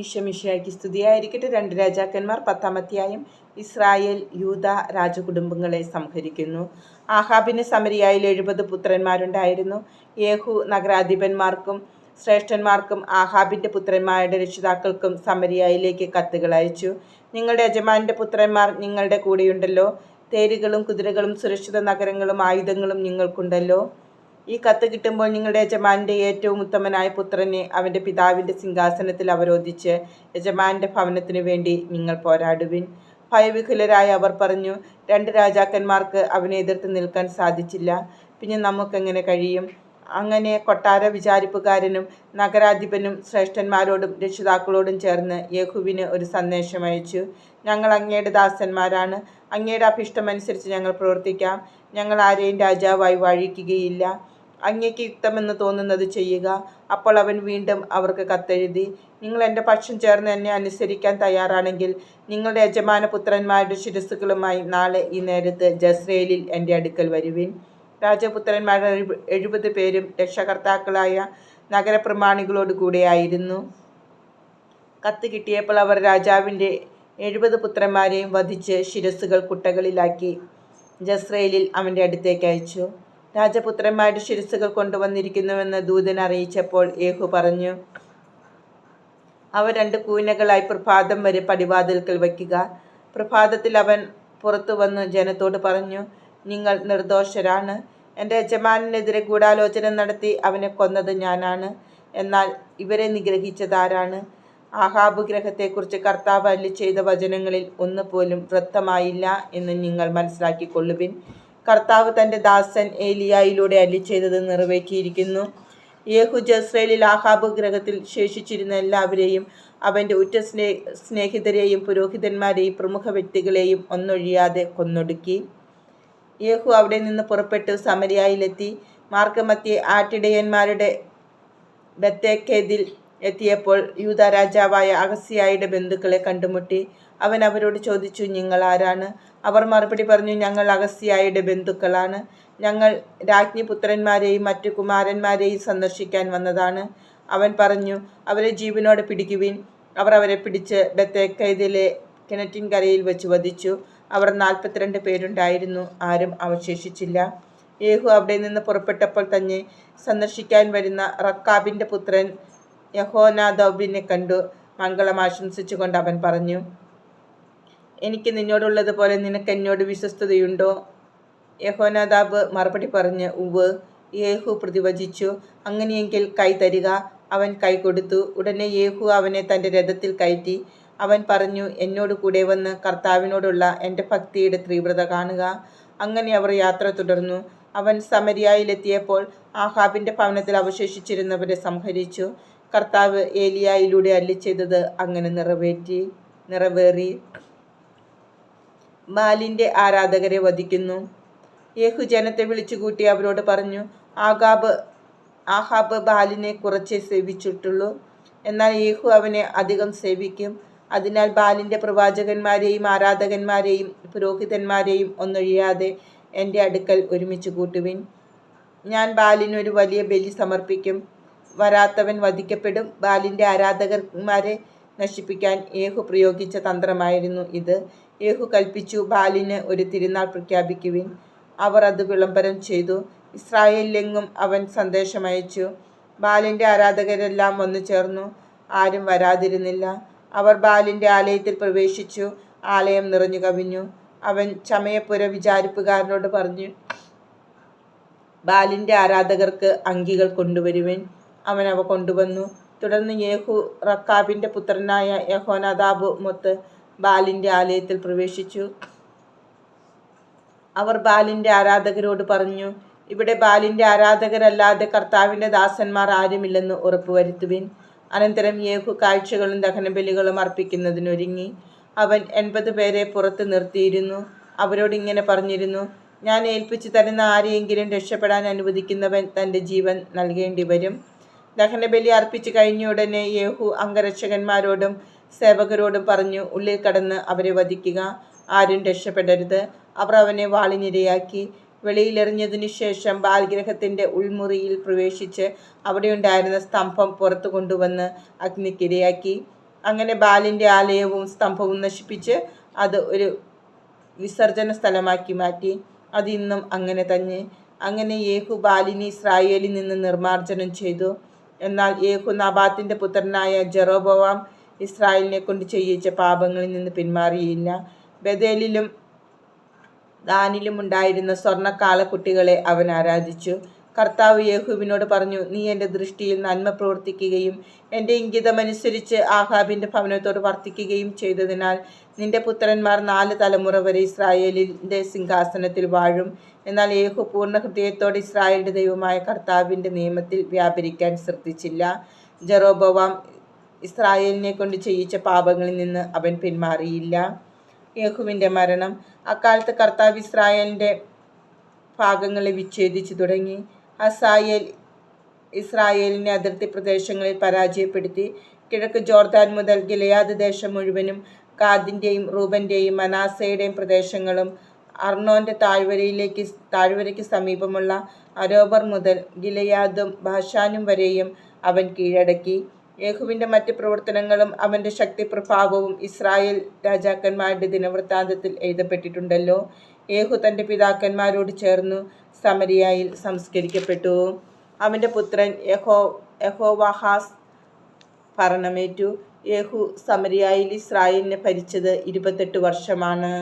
ഈശമിഷയാക്കി സ്തുതിയായിരിക്കട്ടെ. രണ്ട് രാജാക്കന്മാർ പത്താം അധ്യായം ഇസ്രായേൽ യൂത രാജകുടുംബങ്ങളെ സംഹരിക്കുന്നു. ആഹാബിന് സമരിയായിൽ എഴുപത് പുത്രന്മാരുണ്ടായിരുന്നു. യേഹു നഗരാധിപന്മാർക്കും ശ്രേഷ്ഠന്മാർക്കും ആഹാബിന്റെ പുത്രന്മാരുടെ രക്ഷിതാക്കൾക്കും സമരിയായിലേക്ക് കത്തുകൾ അയച്ചു. നിങ്ങളുടെ യജമാനിന്റെ പുത്രന്മാർ നിങ്ങളുടെ കൂടെയുണ്ടല്ലോ. തേരുകളും കുതിരകളും സുരക്ഷിത നഗരങ്ങളും ആയുധങ്ങളും നിങ്ങൾക്കുണ്ടല്ലോ. ഈ കത്ത് കിട്ടുമ്പോൾ നിങ്ങളുടെ യജമാന്റെ ഏറ്റവും ഉത്തമനായ പുത്രനെ അവന്റെ പിതാവിന്റെ സിംഹാസനത്തിൽ അവരോധിച്ച് യജമാന്റെ ഭവനത്തിനു വേണ്ടി നിങ്ങൾ പോരാടുവിൻ. ഭയവിഹുലരായ അവർ പറഞ്ഞു രണ്ട് രാജാക്കന്മാർക്ക് അവനെ എതിർത്ത് നിൽക്കാൻ സാധിച്ചില്ല. പിന്നെ നമുക്കെങ്ങനെ കഴിയും? അങ്ങനെ കൊട്ടാര വിചാരിപ്പുകാരനും നഗരാധിപനും ശ്രേഷ്ഠന്മാരോടും രക്ഷിതാക്കളോടും ചേർന്ന് യേഹുവിന് ഒരു സന്ദേശം അയച്ചു. ഞങ്ങൾ അങ്ങയുടെ ദാസന്മാരാണ്. അങ്ങയുടെ അഭിഷ്ടമനുസരിച്ച് ഞങ്ങൾ പ്രവർത്തിക്കാം. ഞങ്ങൾ ആരെയും രാജാവായി വാഴിക്കുകയില്ല. അങ്ങയ്ക്ക് യുക്തമെന്ന് തോന്നുന്നത് ചെയ്യുക. അപ്പോൾ അവൻ വീണ്ടും അവർക്ക് കത്തെഴുതി നിങ്ങൾ എന്റെ പക്ഷം ചേർന്ന് എന്നെ അനുസരിക്കാൻ തയ്യാറാണെങ്കിൽ നിങ്ങളുടെ യജമാന പുത്രന്മാരുടെ ശിരസ്സുകളുമായി നാളെ ഈ നേരത്ത് ജസ്രേലിൽ എന്റെ അടുക്കൽ വരുവിൻ. രാജപുത്രന്മാരുടെ എഴുപത് പേരും രക്ഷകർത്താക്കളായ നഗരപ്രമാണികളോട് കൂടെയായിരുന്നു കത്ത് കിട്ടിയപ്പോൾ അവർ രാജാവിന്റെ എഴുപത് പുത്രന്മാരെയും വധിച്ച് ശിരസ്സുകൾ കുട്ടകളിലാക്കി ജസ്രേലിൽ അവന്റെ അടുത്തേക്ക് അയച്ചു. രാജപുത്രന്മാരുടെ ശിരസുകൾ കൊണ്ടുവന്നിരിക്കുന്നുവെന്ന് ദൂതൻ അറിയിച്ചപ്പോൾ യേഹു പറഞ്ഞു അവ രണ്ട് കൂനകളായി പ്രഭാതം വരെ പടിവാതിൽക്കൽ വയ്ക്കുക. പ്രഭാതത്തിൽ അവൻ പുറത്തു വന്ന് ജനത്തോട് പറഞ്ഞു നിങ്ങൾ നിർദോഷരാണ്. എന്റെ യജമാനെതിരെ ഗൂഢാലോചന നടത്തി അവനെ കൊന്നത് ഞാനാണ്. എന്നാൽ ഇവരെ നിഗ്രഹിച്ചതാരാണ്? ആഹാബ് ഗ്രഹത്തെക്കുറിച്ച് കർത്താവ് അല്ലി ചെയ്ത വചനങ്ങളിൽ ഒന്നുപോലും വൃത്തമായില്ല എന്ന് നിങ്ങൾ മനസ്സിലാക്കിക്കൊള്ളുവിൻ. കർത്താവ് തന്റെ ദാസൻ ഏലിയായിലൂടെ അല്ലി ചെയ്തത് നിറവേറ്റിയിരിക്കുന്നു. യേഹു ജസ്രേലിൽ ആഹാബ് ഗ്രഹത്തിൽ ശേഷിച്ചിരുന്ന എല്ലാവരെയും അവന്റെ ഉറ്റ സ്നേ സ്നേഹിതരെയും പുരോഹിതന്മാരെയും പ്രമുഖ വ്യക്തികളെയും ഒന്നൊഴിയാതെ കൊന്നൊടുക്കി. യേഹു അവിടെ നിന്ന് പുറപ്പെട്ട് സമരിയായിലെത്തി. മാർഗമധ്യേ ആട്ടിടയന്മാരുടെ ബത്തേക്കേതിൽ എത്തിയപ്പോൾ യൂത രാജാവായ അഗസ്യായുടെ ബന്ധുക്കളെ കണ്ടുമുട്ടി. അവൻ അവരോട് ചോദിച്ചു നിങ്ങൾ ആരാണ്? അവർ മറുപടി പറഞ്ഞു ഞങ്ങൾ അഗസ്യായുടെ ബന്ധുക്കളാണ്. ഞങ്ങൾ രാജ്ഞി പുത്രന്മാരെയും മറ്റു കുമാരന്മാരെയും സന്ദർശിക്കാൻ വന്നതാണ്. അവൻ പറഞ്ഞു അവരെ ജീവനോടെ പിടിക്കുവിൻ. അവർ അവരെ പിടിച്ച് ബത്തേക്കൈതിലെ കിണറ്റിൻകരയിൽ വെച്ച് വധിച്ചു. അവർ നാൽപ്പത്തിരണ്ട് പേരുണ്ടായിരുന്നു ആരും അവശേഷിച്ചില്ല. യേഹു അവിടെ നിന്ന് പുറപ്പെട്ടപ്പോൾ തന്നെ സന്ദർശിക്കാൻ വരുന്ന റക്കാബിന്റെ പുത്രൻ യഹോനാദോബിനെ കണ്ടു. മംഗളം ആശംസിച്ചുകൊണ്ട് അവൻ പറഞ്ഞു എനിക്ക് നിന്നോടുള്ളതുപോലെ നിനക്ക് എന്നോട് വിശ്വസ്തതയുണ്ടോ? യഹോനാദാബ് മറുപടി പറഞ്ഞ് ഉവ് യേഹു പ്രതിവചിച്ചു അങ്ങനെയെങ്കിൽ കൈ തരിക. അവൻ കൈ കൊടുത്തു. ഉടനെ യേഹു അവനെ തന്റെ രഥത്തിൽ കയറ്റി. അവൻ പറഞ്ഞു എന്നോട് കൂടെ വന്ന് കർത്താവിനോടുള്ള എന്റെ ഭക്തിയുടെ തീവ്രത കാണുക. അങ്ങനെ അവർ യാത്ര തുടർന്നു. അവൻ സമരിയായിലെത്തിയപ്പോൾ ആഹാബിന്റെ ഭവനത്തിൽ അവശേഷിച്ചിരുന്നവരെ സംഹരിച്ചു. കർത്താവ് ഏലിയായിലൂടെ അല്ലിച്ചെയ്തത് അങ്ങനെ നിറവേറ്റി നിറവേറി. ബാലിന്റെ ആരാധകരെ വധിക്കുന്നു. യേഹു ജനത്തെ വിളിച്ചുകൂട്ടി അവരോട് പറഞ്ഞു ആകാബ് ആഹാബ് ബാലിനെ കുറച്ചേ സേവിച്ചിട്ടുള്ളൂ. എന്നാൽ യേഹു അവനെ അധികം സേവിക്കും. അതിനാൽ ബാലിന്റെ പ്രവാചകന്മാരെയും ആരാധകന്മാരെയും പുരോഹിതന്മാരെയും ഒന്നൊഴിയാതെ എന്റെ അടുക്കൽ ഒരുമിച്ച് കൂട്ടുവിൻ. ഞാൻ ബാലിനൊരു വലിയ ബലി സമർപ്പിക്കും. വരാത്തവൻ വധിക്കപ്പെടും. ബാലിന്റെ ആരാധകന്മാരെ നശിപ്പിക്കാൻ ഏഹു പ്രയോഗിച്ച തന്ത്രമായിരുന്നു ഇത്. ഏഹു കൽപ്പിച്ചു ബാലിന് ഒരു തിരുനാൾ പ്രഖ്യാപിക്കുവിൻ. അവർ അത് വിളംബരം ചെയ്തു. ഇസ്രായേലിലെങ്ങും അവൻ സന്ദേശമയച്ചു ബാലിന്റെ ആരാധകരെല്ലാം വന്നു ചേർന്നു. ആരും വരാതിരുന്നില്ല. അവർ ബാലിന്റെ ആലയത്തിൽ പ്രവേശിച്ചു. ആലയം നിറഞ്ഞു കവിഞ്ഞു. അവൻ ചമയപ്പുര വിചാരിപ്പുകാരനോട് പറഞ്ഞു ബാലിന്റെ ആരാധകർക്ക് അങ്കികൾ കൊണ്ടുവരുവൻ. അവൻ അവ കൊണ്ടുവന്നു. തുടർന്ന് യേഹു റക്കാബിന്റെ പുത്രനായ യഹോനദാബ് മൊത്ത് ബാലിന്റെ ആലയത്തിൽ പ്രവേശിച്ചു. അവർ ബാലിന്റെ ആരാധകരോട് പറഞ്ഞു ഇവിടെ ബാലിന്റെ ആരാധകരല്ലാതെ കർത്താവിന്റെ ദാസന്മാർ ആരുമില്ലെന്ന് ഉറപ്പുവരുത്തുവിൻ. അനന്തരം യേഹു കാഴ്ചകളും ദഹനബലികളും അർപ്പിക്കുന്നതിനൊരുങ്ങി. അവൻ എൺപത് പേരെ പുറത്ത് നിർത്തിയിരുന്നു. അവരോട് ഇങ്ങനെ പറഞ്ഞിരുന്നു ഞാൻ ഏൽപ്പിച്ചു തരുന്ന ആരെയെങ്കിലും രക്ഷപ്പെടാൻ അനുവദിക്കുന്നവൻ തന്റെ ജീവൻ നൽകേണ്ടി വരും ദഹനബലി അർപ്പിച്ചു കഴിഞ്ഞ ഉടനെ യേഹു അംഗരക്ഷകന്മാരോടും സേവകരോടും പറഞ്ഞു ഉള്ളിൽ കടന്ന് അവരെ വധിക്കുക ആരും രക്ഷപ്പെടരുത്. അവർ അവനെ വാളിനിരയാക്കി. വെളിയിലെറിഞ്ഞതിനു ശേഷം ബാൽഗ്രഹത്തിന്റെ ഉൾമുറിയിൽ പ്രവേശിച്ച് അവിടെയുണ്ടായിരുന്ന സ്തംഭം പുറത്തു കൊണ്ടുവന്ന് അഗ്നിക്കിരയാക്കി. അങ്ങനെ ബാലിന്റെ ആലയവും സ്തംഭവും നശിപ്പിച്ച് അത് ഒരു വിസർജന സ്ഥലമാക്കി മാറ്റി. അത് ഇന്നും അങ്ങനെ തന്നെ. അങ്ങനെ യേഹു ബാലിനെ ഇസ്രായേലിൽ നിന്ന് നിർമ്മാർജനം ചെയ്തു. എന്നാൽ യേഹു നബാത്തിന്റെ പുത്രനായ ജെറോബോവാം ഇസ്രായേലിനെ കൊണ്ട് ചെയ്യിച്ച പാപങ്ങളിൽ നിന്ന് പിന്മാറിയില്ല. ബദേലിലും ദാനിലും ഉണ്ടായിരുന്ന സ്വർണ കാളക്കുട്ടികളെ അവൻ ആരാധിച്ചു. കർത്താവ് യേഹുവിനോട് പറഞ്ഞു നീ എന്റെ ദൃഷ്ടിയിൽ നന്മ പ്രവർത്തിക്കുകയും എന്റെ ഇംഗിതമനുസരിച്ച് ആഹാബിന്റെ ഭവനത്തോട് വർത്തിക്കുകയും ചെയ്തതിനാൽ നിന്റെ പുത്രന്മാർ നാല് തലമുറ വരെ ഇസ്രായേലിന്റെ സിംഹാസനത്തിൽ വാഴും. എന്നാൽ യേഹു പൂർണ ഹൃദയത്തോടെ ഇസ്രായേലിന്റെ ദൈവമായ കർത്താവിന്റെ നിയമത്തിൽ വ്യാപരിക്കാൻ ശ്രദ്ധിച്ചില്ല. ജറോബവാം ഇസ്രായേലിനെ കൊണ്ട് ചെയ്യിച്ച പാപങ്ങളിൽ നിന്ന് അവൻ പിന്മാറിയില്ല. യേഹുവിന്റെ മരണം. അക്കാലത്ത് കർത്താവ് ഇസ്രായേലിന്റെ ഭാഗങ്ങളെ വിച്ഛേദിച്ചു തുടങ്ങി. അസായേൽ ഇസ്രായേലിനെ അതിർത്തി പ്രദേശങ്ങളിൽ പരാജയപ്പെടുത്തി. കിഴക്ക് ജോർദാൻ മുതൽ ഗിലയാദ് ദേശം മുഴുവനും കാദിന്റെയും റൂബന്റെയും മനാസയുടെയും പ്രദേശങ്ങളും അർണോന്റെ താഴ്വരയിലേക്ക് താഴ്വരയ്ക്ക് സമീപമുള്ള അരോബർ മുതൽ ഗിലയാദും ഭാഷാനും വരെയും അവൻ കീഴടക്കി. യേഹുവിന്റെ മറ്റ് പ്രവർത്തനങ്ങളും അവന്റെ ശക്തിപ്രഭാവവും ഇസ്രായേൽ രാജാക്കന്മാരുടെ ദിനവൃത്താന്തത്തിൽ എഴുതപ്പെട്ടിട്ടുണ്ടല്ലോ. യേഹു തന്റെ പിതാക്കന്മാരോട് ചേർന്നു സമരിയായിൽ സംസ്കരിക്കപ്പെട്ടു. അവന്റെ പുത്രൻ യഹോ യഹോവാഹാസ് ഭരണമേറ്റു യേഹു സമരിയായിൽ ഇസ്രായേലിനെ ഭരിച്ചത് ഇരുപത്തെട്ട് വർഷമാണ്.